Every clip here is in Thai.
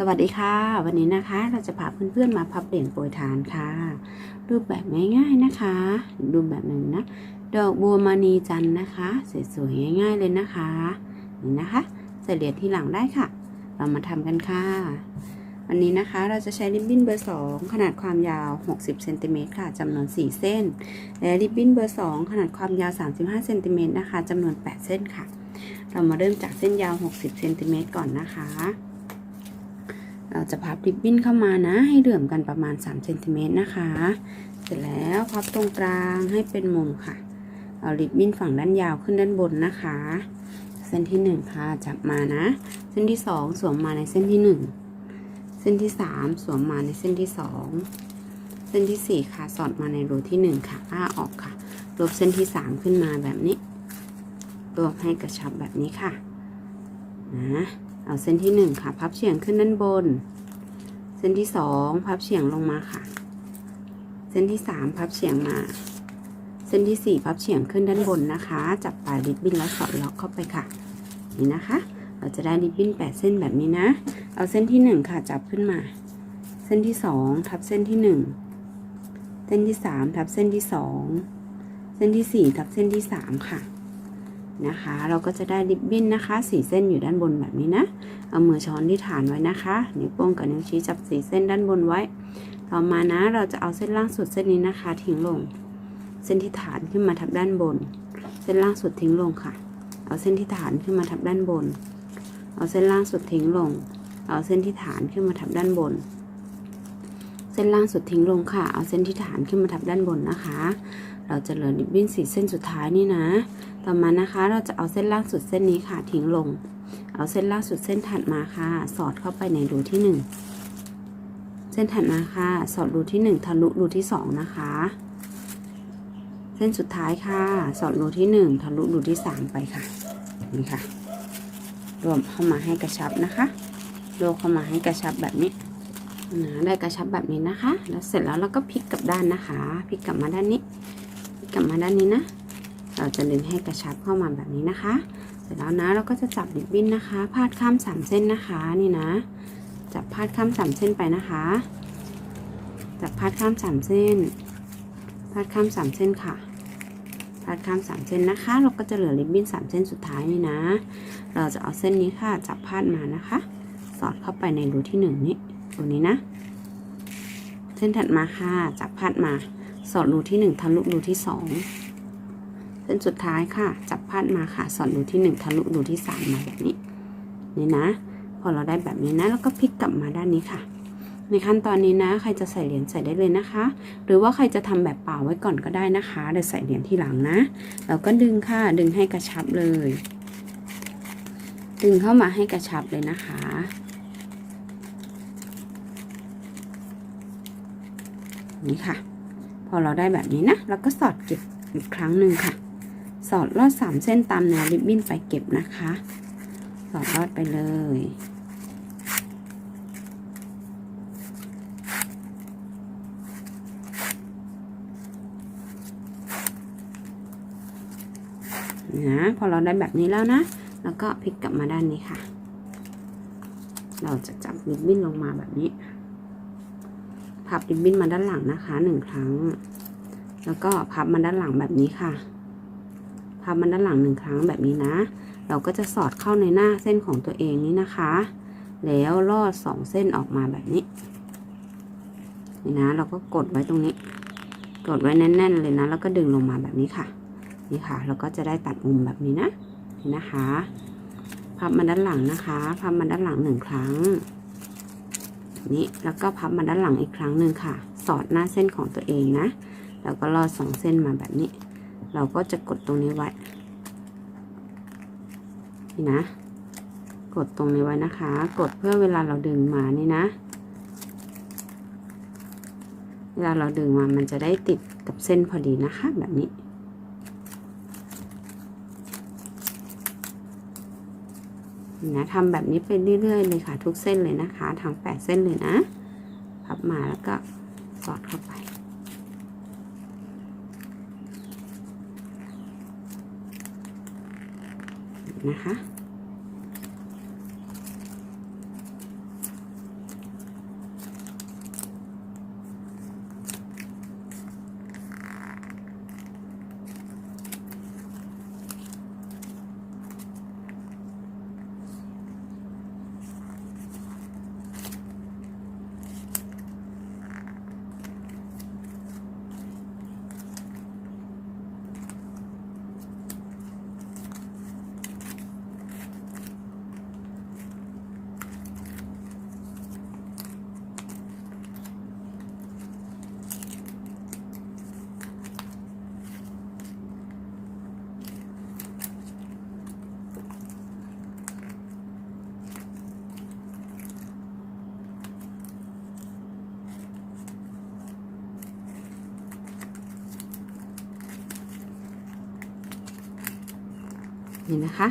สวัสดีค่ะ วันนี้นะคะเราจะพาเพื่อนๆมาพับเหรียญโปรยทานค่ะ รูปแบบง่ายๆนะคะรูปแบบหนึ่งนะดอกบัวมณีจันนะคะสวยๆง่าย ๆเลยนะคะนี่นะคะใส่เหรียญที่หลังได้ค่ะ เรามาทำกันค่ะ วันนี้นะคะเราจะใช้ริบบิ้นเบอร์ 2 ขนาดความยาว 60เซนติเมตรค่ะจำนวน 4 เส้น และริบบิ้นเบอร์ 2 ขนาดความยาว 35เซนติเมตรนะคะจำนวน 8 เส้นค่ะ เรามาเริ่มจากเส้นยาว 60เซนติเมตรก่อนนะคะ เราจะพับริบบิ้นเข้ามานะ ให้เหลื่อมกันประมาณ3เซนติเมตรนะคะ เสร็จแล้วพับตรงกลางให้เป็นมุมค่ะ เอาริบบิ้นฝั่งด้านยาวขึ้นด้านบนนะคะ เส้นที่ 1 ค่ะจับมานะ เส้นที่ 2 สวมมาในเส้นที่ 1 เส้นที่ 3 สวมมาในเส้นที่ 2 เส้นที่ 4 ค่ะสอดมาในรูที่ 1 ค่ะ อ้าออกค่ะ รวบเส้นที่ 3 ขึ้นมาแบบนี้รวบให้กระชับแบบนี้ค่ะนะ เอาเส้นที่1ค่ะ พับเฉียงขึ้นด้านบน เส้นที่2พับเฉียงลงมาค่ะ เส้นที่3พับเฉียงมา เส้นที่4พับเฉียงขึ้นด้านบนนะคะ จับปลายริบบิ้นแล้วสอดล็อกเข้าไปค่ะ นี่นะคะ เราจะได้ริบบิ้น8เส้นแบบนี้นะ เอาเส้นที่1ค่ะจับขึ้นมา เส้นที่2ทับเส้นที่1เส้นที่3ทับเส้นที่2เส้นที่4ทับเส้นที่3ค่ะ นะคะ เราก็จะได้ริบบิ้นนะคะสีเส้นอยู่ด้านบนแบบนี้นะ เอามือช้อนที่ฐานไว้นะคะนิ้วโป้งกับนิ้วชี้จับสีเส้นด้านบนไว้ ต่อมานะเราจะเอาเส้นล่างสุดเส้นนี้นะคะ ทิ้งลง เส้นที่ฐานขึ้นมาทับด้านบน เส้นล่างสุดทิ้งลงค่ะ เอาเส้นที่ฐานขึ้นมาทับด้านบน เอาเส้นล่างสุดทิ้งลง เอาเส้นที่ฐานขึ้นมาทับด้านบนเส้นล่างสุดทิ้งลงค่ะ เอาเส้นที่ฐานขึ้นมาทับด้านบนนะคะ เราจะเหลือริบบิ้นสีเส้นสุดท้ายนี่นะ ต่อมานะคะ เราจะเอาเส้นล่างสุดเส้นนี้ค่ะทิ้งลง เอาเส้นล่างสุดเส้นถัดมาค่ะ สอดเข้าไปในรูที่หนึ่งเส้นถัดมาค่ะ สอดรูที่หนึ่งทะลุรูที่สองนะคะ เส้นสุดท้ายค่ะ สอดรูที่หนึ่งทะลุรูที่สามไปค่ะนี่ค่ะ รวมเข้ามาให้กระชับนะคะรวมเข้ามาให้กระชับแบบนี้นะได้กระชับแบบนี้นะคะ แล้วเสร็จแล้วเราก็พลิกกลับด้านนะคะ พลิกกลับมาด้านนี้ พลิกกลับมาด้านนี้นะ เราจะดึงให้กระชับเข้ามาแบบนี้นะคะ เสร็จแล้วนะเราก็จะจับริบบิ้นนะคะ พาดข้ามสามเส้นนะคะนี่นะ จับพาดข้ามสามเส้นไปนะคะ จับพาดข้ามสามเส้น พาดข้ามสามเส้นค่ะ พาดข้ามสามเส้นนะคะ เราก็จะเหลือริบบิ้นสามเส้นสุดท้ายนี่นะ เราจะเอาเส้นนี้ค่ะ จับพาดมานะคะ สอดเข้าไปในรูที่หนึ่งนี้รูนี้นะ เส้นถัดมาค่ะ จับพาดมา สอดรูที่หนึ่งทะลุรูที่สอง เส้นสุดท้ายค่ะ จับพาดมาค่ะ สอดรูที่หนึ่งทะลุรูที่สามมาแบบนี้ นี่นะ พอเราได้แบบนี้นะ แล้วก็พลิกกลับมาด้านนี้ค่ะ ในขั้นตอนนี้นะ ใครจะใส่เหรียญใส่ได้เลยนะคะ หรือว่าใครจะทำแบบเปล่าไว้ก่อนก็ได้นะคะเดี๋ยวใส่เหรียญที่หลังนะ เราก็ดึงค่ะ ดึงให้กระชับเลย ดึงเข้ามาให้กระชับเลยนะคะนี่ค่ะ พอเราได้แบบนี้นะ เราก็สอดเก็บอีกครั้งหนึ่งค่ะ สอดลอดสามเส้นตามแนวริบบิ้นไปเก็บนะคะ สอดลอดไปเลย นะพอเราได้แบบนี้แล้วนะ แล้วก็พลิกกลับมาด้านนี้ค่ะ เราจะจับริบบิ้นลงมาแบบนี้ พับริบบิ้นมาด้านหลังนะคะหนึ่งครั้ง แล้วก็พับมาด้านหลังแบบนี้ค่ะ พับมาด้านหลังหนึ่งครั้งแบบนี้นะ เราก็จะสอดเข้าในหน้าเส้นของตัวเองนี้นะคะ แล้วลอดสองเส้นออกมาแบบนี้นี่นะ เราก็กดไว้ตรงนี้ กดไว้แน่น ๆ เลยนะ แล้วก็ดึงลงมาแบบนี้ค่ะ นี่ค่ะ เราก็จะได้ตัดมุมแบบนี้นะนี่นะคะพับมาด้านหลังนะคะพับมาด้านหลังหนึ่งครั้งนี้แล้วก็พับมาด้านหลังอีกครั้งหนึ่งค่ะ สอดหน้าเส้นของตัวเองนะ แล้วก็ลอดสองเส้นมาแบบนี้ เราก็จะกดตรงนี้ไว้นี่นะ กดตรงนี้ไว้นะคะ กดเพื่อเวลาเราดึงมานี่นะ เวลาเราดึงมามันจะได้ติดกับเส้นพอดีนะคะแบบนี้นะทำแบบนี้ไปเรื่อยๆเลยค่ะ ทุกเส้นเลยนะคะทั้งแปดเส้นเลยนะพับมาแล้วก็สอดเข้าไป นะคะ นี่นะคะ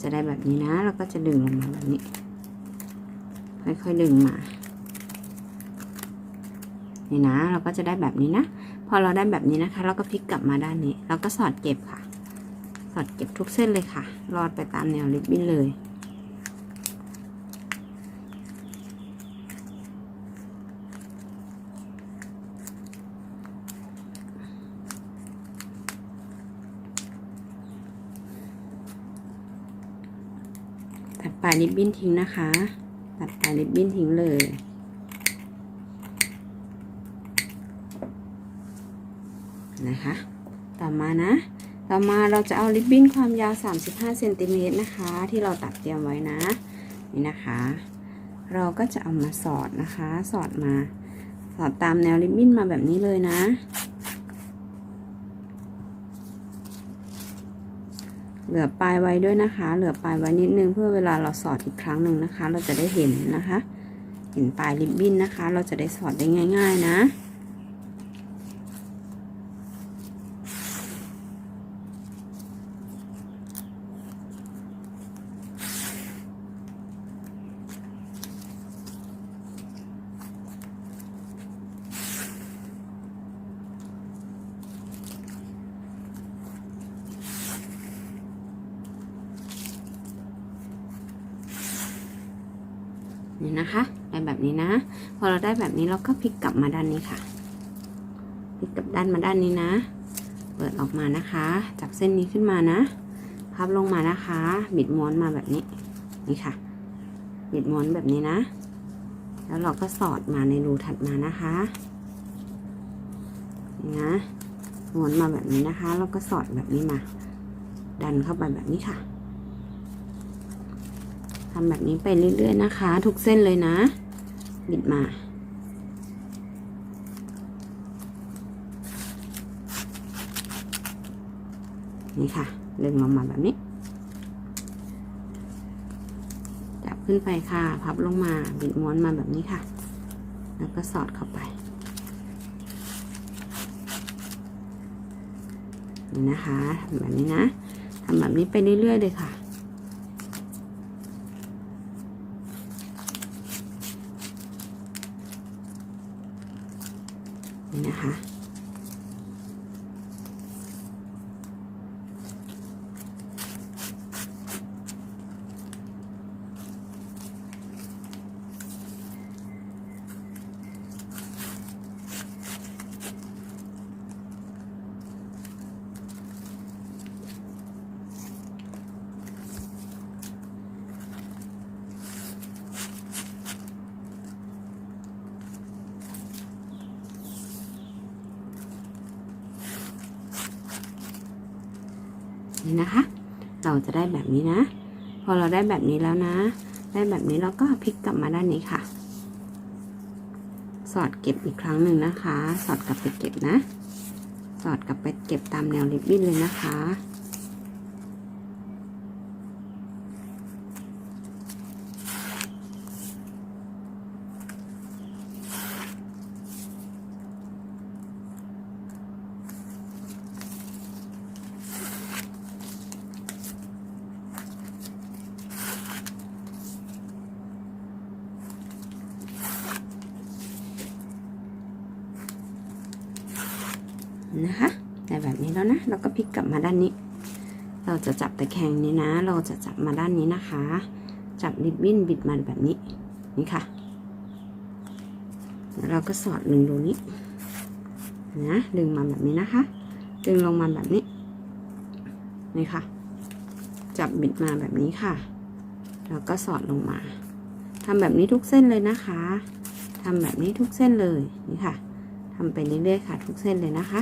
จะได้แบบนี้นะ แล้วก็จะดึงลงมาแบบนี้ ค่อยๆดึงมา นี่นะ เราก็จะได้แบบนี้นะ พอเราได้แบบนี้นะคะ เราก็พลิกกลับมาด้านนี้ เราก็สอดเก็บค่ะ สอดเก็บทุกเส้นเลยค่ะ รอดไปตามแนวริบบิ้นเลย ตัดปลายริบบิ้นทิ้งนะคะ ตัดปลายริบบิ้นทิ้งเลย นะคะ ต่อมานะ ต่อมาเราจะเอาริบบิ้นความยาว 35เซนติเมตรนะคะ ที่เราตัดเตรียมไว้นะ นี่นะคะ เราก็จะเอามาสอดนะคะ สอดมา สอดตามแนวริบบิ้นมาแบบนี้เลยนะ เหลือปลายไว้ด้วยนะคะ เหลือปลายไว้นิดนึงเพื่อเวลาเราสอดอีกครั้งหนึ่งนะคะ เราจะได้เห็นนะคะ เห็นปลายริบบิ้นนะคะ เราจะได้สอดได้ง่าย ๆ นะ นี่นะคะได้แบบนี้นะ พอเราได้แบบนี้เราก็พลิกกลับมาด้านนี้ค่ะพลิกกลับด้านมาด้านนี้นะ เปิดออกมานะคะ จับเส้นนี้ขึ้นมานะพับลงมานะคะ บิดม้วนมาแบบนี้นี่ค่ะ บิดม้วนแบบนี้นะ แล้วเราก็สอดมาในรูถัดมานะคะนี่นะม้วนมาแบบนี้นะคะ แล้วก็สอดแบบนี้มา ดันเข้าไปแบบนี้ค่ะ ทำแบบนี้ไปเรื่อยๆนะคะ ทุกเส้นเลยนะ บิดมา นี่ค่ะ ดึงลงมาแบบนี้ จับขึ้นไปค่ะ พับลงมา บิดม้วนมาแบบนี้ค่ะ แล้วก็สอดเข้าไป นี่นะคะทำแบบนี้นะทำแบบนี้ไปเรื่อยๆเลยค่ะ นี้นะคะ เราจะได้แบบนี้นะ พอเราได้แบบนี้แล้วนะ ได้แบบนี้เราก็พลิกกลับมาด้านนี้ค่ะ สอดเก็บอีกครั้งหนึ่งนะคะ สอดกลับไปเก็บนะ สอดกลับไปเก็บตามแนวริบบิ้นเลยนะคะ นะคะแบบนี้แล้วนะเราก็พลิกกลับมาด้านนี้ เราจะจับตะแคงนี้นะ เราจะจับมาด้านนี้นะคะ จับริบบิ้นบิดมาแบบนี้นี่ค่ะแล้วเราก็สอดดึงรูนี้นะดึงมาแบบนี้นะคะ ดึงลงมาแบบนี้นี่ค่ะ จับบิดมาแบบนี้ค่ะ แล้วก็สอดลงมาทำแบบนี้ทุกเส้นเลยนะคะทำแบบนี้ทุกเส้นเลยนี่ค่ะทำไปเรื่อยๆค่ะ ทุกเส้นเลยนะคะ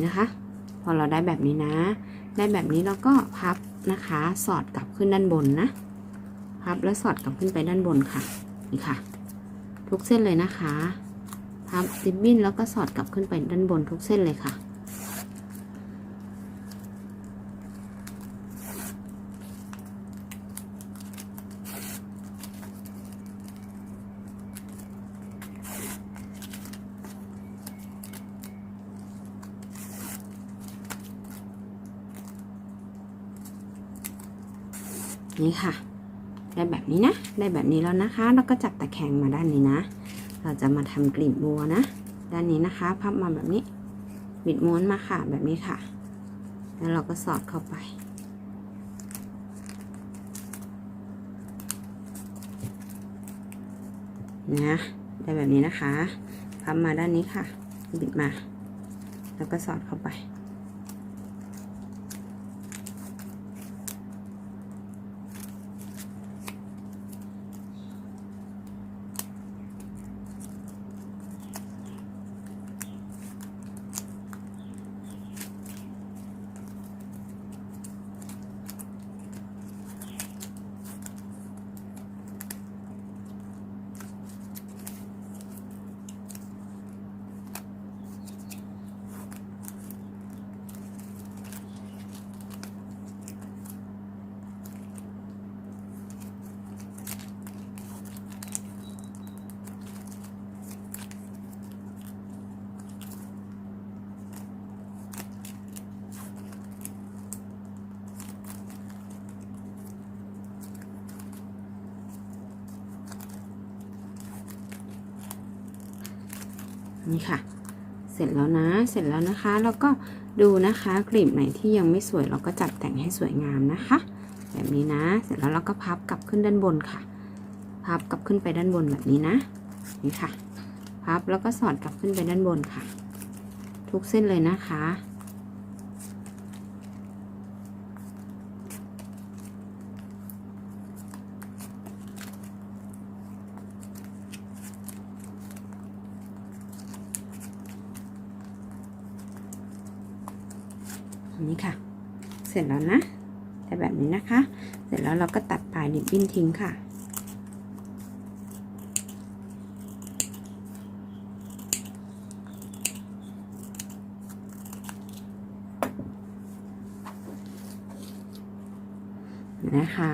นี้นะคะ พอเราได้แบบนี้นะ ได้แบบนี้เราก็พับนะคะ สอดกลับขึ้นด้านบนนะ พับแล้วสอดกลับขึ้นไปด้านบนค่ะ นี่ค่ะ ทุกเส้นเลยนะคะ พับริบบิ้นแล้วก็สอดกลับขึ้นไปด้านบนทุกเส้นเลยค่ะ นี่ค่ะ ได้แบบนี้นะ ได้แบบนี้แล้วนะคะ แล้วก็จับตะแคงมาด้านนี้นะ เราจะมาทำกลีบบัวนะ ด้านนี้นะคะ พับมาแบบนี้บิดม้วนมาค่ะ แบบนี้ค่ะ แล้วเราก็สอดเข้าไป นะ ได้แบบนี้นะคะ พับมาด้านนี้ค่ะ บิดมา แล้วก็สอดเข้าไป นี่ค่ะ เสร็จแล้วนะ เสร็จแล้วนะคะ แล้วก็ดูนะคะกลีบไหนที่ยังไม่สวยเราก็จัดแต่งให้สวยงามนะคะ แบบนี้นะ เสร็จแล้วเราก็พับกลับขึ้นด้านบนค่ะ พับกลับขึ้นไปด้านบนแบบนี้นะ นี่ค่ะ พับแล้วก็สอดกลับขึ้นไปด้านบนค่ะ ทุกเส้นเลยนะคะ นี้ค่ะ เสร็จแล้วนะแต่แบบนี้นะคะ เสร็จแล้วเราก็ตัดปลายริบบิ้นทิ้งค่ะนะคะ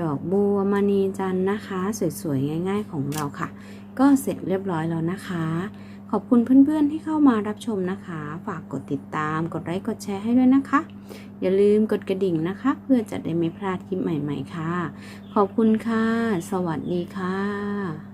ดอกบัวมณีจันนะคะ สวยๆ ง่าย ๆ ของเราค่ะ ก็เสร็จเรียบร้อยแล้วนะคะ อบคุณเพื่อนๆที่เข้ามารับชมนะคะ ฝากกดติดตาม กดไลค์ กดแชร์ให้ด้วยนะคะ อย่าลืมกดกระดิ่งนะคะ เพื่อจะได้ไม่พลาดคลิปใหม่ๆค่ะ ขอบคุณค่ะ สวัสดีค่ะ